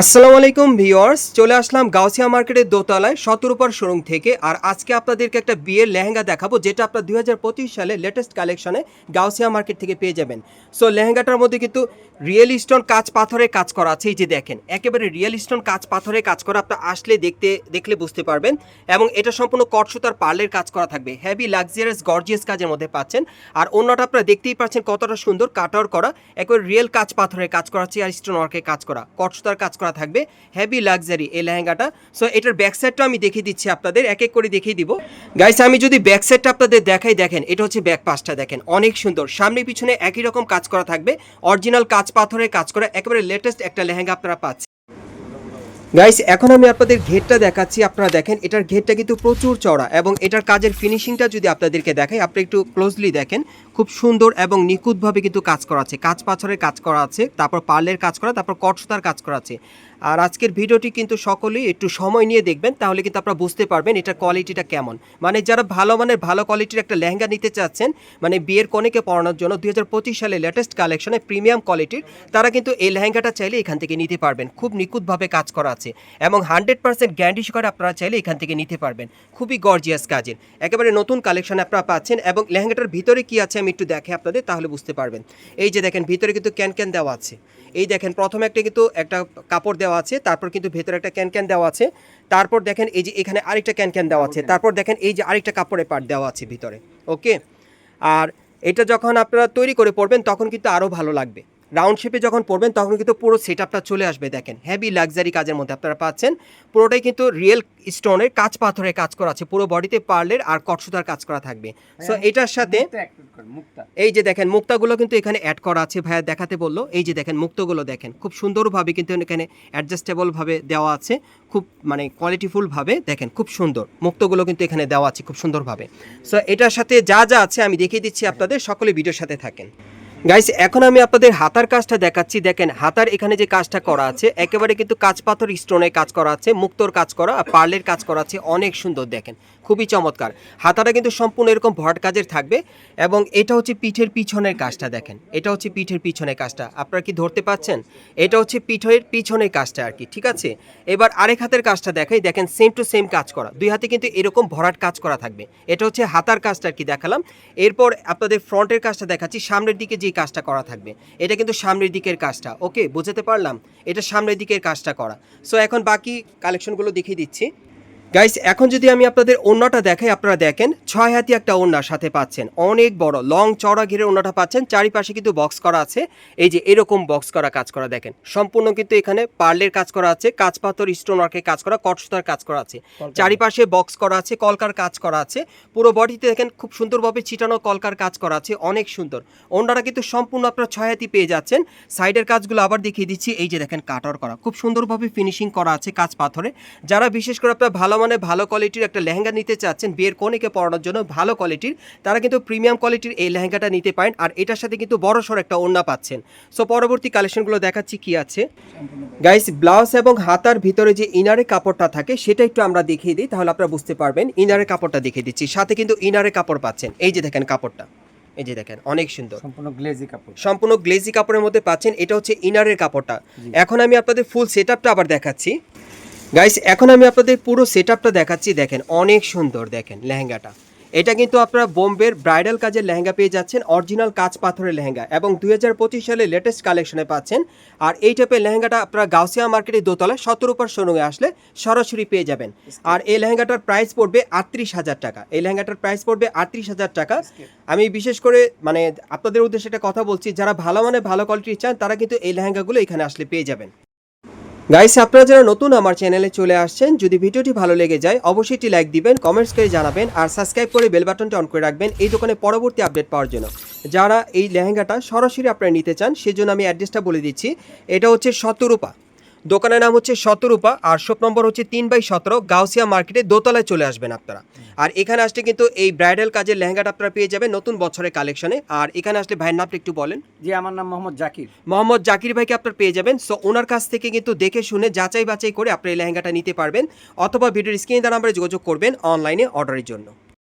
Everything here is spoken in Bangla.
আসসালামু আলাইকুম ভিউয়ার্স, চলে আসলাম গাউসিয়া মার্কেটের দোতলায় শতরূপার শোরুম থেকে আর আজকে আপনাদেরকে একটা বিয়ের লেহেঙ্গা দেখাবো যেটা আপনার দুই সালে লেটেস্ট কালেকশনে গাউসিয়া মার্কেট থেকে পেয়ে যাবেন। সো লেহেঙ্গাটার মধ্যে কিন্তু রিয়েল স্টোন কাজ পাথরে কাজ করা আছে, এই যে দেখেন, একেবারে রিয়েল স্টোন কাজ পাথরে কাজ করা, আপনার আসলে দেখতে, দেখলে বুঝতে পারবেন। এবং এটা সম্পূর্ণ কটসুতার পার্লের কাজ করা থাকবে হেভি লাক্সারিয়াস গর্জিয়াস কাজের মধ্যে পাচ্ছেন। আর অন্যটা আপনারা দেখতেই পাচ্ছেন কতটা সুন্দর কাটার করা, একেবারে রিয়েল কাজ পাথরের কাজ করা আছে আর স্টোন ওয়ার্কের কাজ করা, কটসুতার কাজ করা থাকবে। হেভি লাক্সারি এই লেহেঙ্গাটা। সো এটার ব্যাক সাইডটা আমি দেখিয়ে দিচ্ছি আপনাদের এক এক করে দেখিয়ে দিব। গাইস আমি যদি ব্যাক সাইডটা আপনাদের দেখাই, দেখেন, এটা হচ্ছে ব্যাক পাশটা, দেখেন, অনেক সুন্দর। সামনে পিছনে একই রকম কাজ করা থাকবে। অরিজিনাল কাজ পাথরের কাজ করা, একেবারে লেটেস্ট একটা লেহেঙ্গা আপনারা পাচ্ছেন। গাইস এখন আমি আপনাদের ঘেরটা দেখাচ্ছি। আপনারা দেখেন, এটার ঘেরটা কিন্তু প্রচুর চড়া এবং এটার কাজের ফিনিশিংটা যদি আপনাদেরকে দেখাই, আপনি একটু ক্লোজলি দেখেন। খুব সুন্দর এবং নিখুঁতভাবে কিন্তু কাজ করা আছে। কাজ পাথরের কাজ করা আছে, তারপর পার্লের কাজ করা, তারপর কটসুতার কাজ করা আছে। আর আজকের ভিডিওটি কিন্তু সকলেই একটু সময় নিয়ে দেখবেন, তাহলে কিন্তু আপনারা বুঝতে পারবেন এটার কোয়ালিটিটা কেমন। মানে যারা ভালো মানের, ভালো কোয়ালিটির একটা লেহেঙ্গা নিতে চাচ্ছেন মানে বিয়ের কনেকে পরানোর জন্য দুই হাজার পঁচিশ সালে লেটেস্ট কালেকশনে প্রিমিয়াম কোয়ালিটির তারা কিন্তু এই লেহেঙ্গাটা চাইলে এখান থেকে নিতে পারবেন। খুব নিখুঁতভাবে কাজ করা আছে এবং হান্ড্রেড পার্সেন্ট গ্যারান্টি সহকারে আপনারা চাইলে এখান থেকে নিতে পারবেন। খুবই গর্জিয়াস কাজের। একেবারে নতুন কালেকশন আপনারা পাচ্ছেন এবং লেহেঙ্গাটার ভিতরে কি আছে আমি একটু দেখে আপনাদের তাহলে বুঝতে পারবেন। এই যে দেখেন ভিতরে কিন্তু ক্যান ক্যান দেওয়া আছে। এই দেখেন প্রথমে একটা কিন্তু একটা কাপড় দেওয়া আছে তারপর কিন্তু ভেতরে একটা ক্যান ক্যান দেওয়া আছে। তারপর দেখেন এই যে এখানে আরেকটা ক্যান ক্যান দেওয়া আছে। তারপর দেখেন এই যে আরেকটা কাপড়ের পার্ট দেওয়া আছে ভিতরে। ওকে? আর এটা যখন আপনারা তৈরি করে পড়বেন তখন কিন্তু আরও ভালো লাগবে। রাউন্ড শেপে যখন পড়বেন তখন কিন্তু পুরো সেট আপটা চলে আসবে দেখেন। হেভি লাক্সারি কাজের মধ্যে আপনারা পাচ্ছেন। পুরোটাই কিন্তু রিয়েল স্টোনের কাজ পাথরের কাজ করা আছে। পুরো বডিতে পার্লের আর কটসুতার কাজ করা থাকবে। সো এটার সাথে এই যে দেখেন মুক্তাগুলো কিন্তু এখানে অ্যাড করা আছে ভাইয়া দেখাতে বলল। এই যে দেখেন মুক্তগুলো দেখেন খুব সুন্দরভাবে কিন্তু এখানে অ্যাডজাস্টেবলভাবে দেওয়া আছে। খুব মানে কোয়ালিটিফুলভাবে দেখেন খুব সুন্দর। মুক্তগুলো কিন্তু এখানে দেওয়া আছে খুব সুন্দরভাবে। সো এটার সাথে যা যা আছে আমি দেখিয়ে দিচ্ছি আপনাদের সকলে ভিডিওর সাথে থাকেন। গাইস এখন আমি আপনাদের হাতার কাজটা দেখাচ্ছি। দেখেন, হাতার এখানে যে কাজটা করা আছে, একেবারে কিন্তু কাজ পাথর স্টোনের কাজ করা আছে, মুক্তোর কাজ করা, আর পার্লের কাজ করা আছে, অনেক সুন্দর দেখেন, খুবই চমৎকার। হাতাটা কিন্তু সম্পূর্ণ এরকম ভট কাজের থাকবে, এবং এটা হচ্ছে পিঠের পিছনের কাজটা, দেখেন, এটা হচ্ছে পিঠের পিছনের কাজটা, আপনারা কি ধরতে পাচ্ছেন? এটা হচ্ছে পিঠের পিছনের কাজটা আর কি, ঠিক আছে? এবার আরেক হাতের কাজটা দেখাই, দেখেন সেম টু সেম কাজ করা, দুই হাতে কিন্তু এরকম ভরাট কাজ করা থাকবে, এটা হচ্ছে হাতার কাজটা আর কি দেখালাম। এরপর আপনাদের ফ্রন্টের কাজটা দেখাচ্ছি, সামনের দিকে যে কাজটা করা থাকবে। এটা কিন্তু সামনের দিকের কাজটা। ওকে, বুঝতে পারলাম? এটা সামনের দিকের কাজটা করা। সো এখন বাকি কালেকশনগুলো দেখিয়ে দিচ্ছি। গাইস এখন যদি আমি আপনাদের ওন্নাটা দেখাই আপনারা দেখেন ছয় হাতি একটা ওন্নার সাথে পাচ্ছেন। অনেক বড় লং চড়া ঘিরে ওন্নাটা পাচ্ছেন। চারিপাশে কিন্তু বক্স করা আছে। এই যে এরকম বক্স করা কাজ করা দেখেন। সম্পূর্ণ কিন্তু এখানে পার্লের কাজ করা আছে কাজ পাথর স্টোন ওয়ার্কের কাজ করা কটসুতার কাজ করা আছে। চারিপাশে বক্স করা আছে কলকার কাজ করা আছে। পুরো বডিতে দেখেন খুব সুন্দরভাবে ছিটানো কলকার কাজ করা আছে অনেক সুন্দর। ওন্নাটা কিন্তু সম্পূর্ণ আপনারা ছয় হাতি পেয়ে যাচ্ছেন। সাইডের কাজগুলো আবার দেখিয়ে দিচ্ছি। এই যে দেখেন কাটার করা। খুব সুন্দরভাবে ফিনিশিং করা আছে কাজ পাথরে যারা বিশেষ করে আপনারা ভালো মানে ভালো কোয়ালিটির একটা লেহেঙ্গা নিতে চাচ্ছেন। বিয়ের কনেকে পরানোর জন্য ভালো কোয়ালিটির তারা কিন্তু প্রিমিয়াম কোয়ালিটির এই লেহেঙ্গাটা নিতে পারেন আর এটার সাথে কিন্তু বড় সড় একটা ওড়না পাচ্ছেন। সো পরবর্তী কালেকশনগুলো দেখাচ্ছি কি আছে। গাইস ব্লাউজ এবং হাতার ভিতরে যে ইনারের কাপড়টা থাকে সেটা একটু আমরা দেখিয়ে দিই তাহলে আপনারা বুঝতে পারবেন। ইনারের কাপড়টা দেখিয়ে দিচ্ছি। সাথে কিন্তু ইনারের কাপড় পাচ্ছেন। এই যে দেখেন কাপড়টা। এই যে দেখেন অনেক সুন্দর। সম্পূর্ণ গ্লেজি কাপড়। সম্পূর্ণ গ্লেজি কাপড়ের মধ্যে পাচ্ছেন এটা হচ্ছে ইনারের কাপড়টা। এখন আমি আপনাদের ফুল সেট আবার দেখাচ্ছি। গাইস এখন আমি আপনাদের পুরো সেট দেখাচ্ছি। দেখেন, অনেক সুন্দর, দেখেন, লেহেঙ্গাটা। এটা কিন্তু আপনারা বোম্বের ব্রাইডাল কাজের লেহেঙ্গা পেয়ে যাচ্ছেন অরিজিনাল কাজ পাথরের লেহেঙ্গা। এবং দুই হাজার পঁচিশ সালে লেটেস্ট কালেকশনে পাচ্ছেন। আর এই টাইপের লেহেঙ্গাটা আপনারা গাউসিয়া মার্কেটের দোতলা সতেরোপার শোরুমে আসলে সরাসরি পেয়ে যাবেন। আর এই লেহেঙ্গাটার প্রাইস পড়বে আটত্রিশ হাজার টাকা। এই লেহেঙ্গাটার প্রাইস পড়বে আটত্রিশ হাজার টাকা। আমি বিশেষ করে মানে আপনাদের উদ্দেশ্যে একটা কথা বলছি, যারা ভালো মানে ভালো কোয়ালিটির চান, তারা কিন্তু এই লেহেঙ্গাগুলো এখানে আসলে পেয়ে যাবেন। গাইস আপনারা যারা নতুন আমার চ্যানেলে চলে আসছেন, যদি ভিডিওটি ভালো লেগে যায়, অবশ্যই একটি লাইক দিবেন কমেন্টস করে জানাবেন, আর সাবস্ক্রাইব করে বেল বাটনটি অন করে রাখবেন এই দোকানে পরবর্তী আপডেট পাওয়ার জন্য। যারা এই লেহেঙ্গাটা সরাসরি আপনারা নিতে চান, সেজন্য আমি অ্যাড্রেসটা বলে দিচ্ছি। এটা হচ্ছে শতরূপা। দোকানের নাম হচ্ছে শতরূপা আর শপ নম্বর হচ্ছে তিন বাই সতেরো গাউসিয়া মার্কেটে দোতলায় চলে আসবেন আপনারা। আর এখানে আসলে কিন্তু এই ব্রাইডাল কাজের লেহেঙ্গাটা আপনারা পেয়ে যাবেন নতুন বছরের কালেকশনে। আর এখানে আসলে ভাইয়ের নামটা একটু বলেন। জি আমার নাম মোহাম্মদ জাকির। মোহাম্মদ জাকির ভাইকে আপনার পেয়ে যাবেন। সো ওনার কাছ থেকে কিন্তু দেখে শুনে যাচাই বাছাই করে আপনি এই লেহেঙ্গাটা নিতে পারবেন অথবা ভিডিওর স্ক্রিনে দ্বারা আমরা যোগাযোগ করবেন অনলাইনে অর্ডারের জন্য।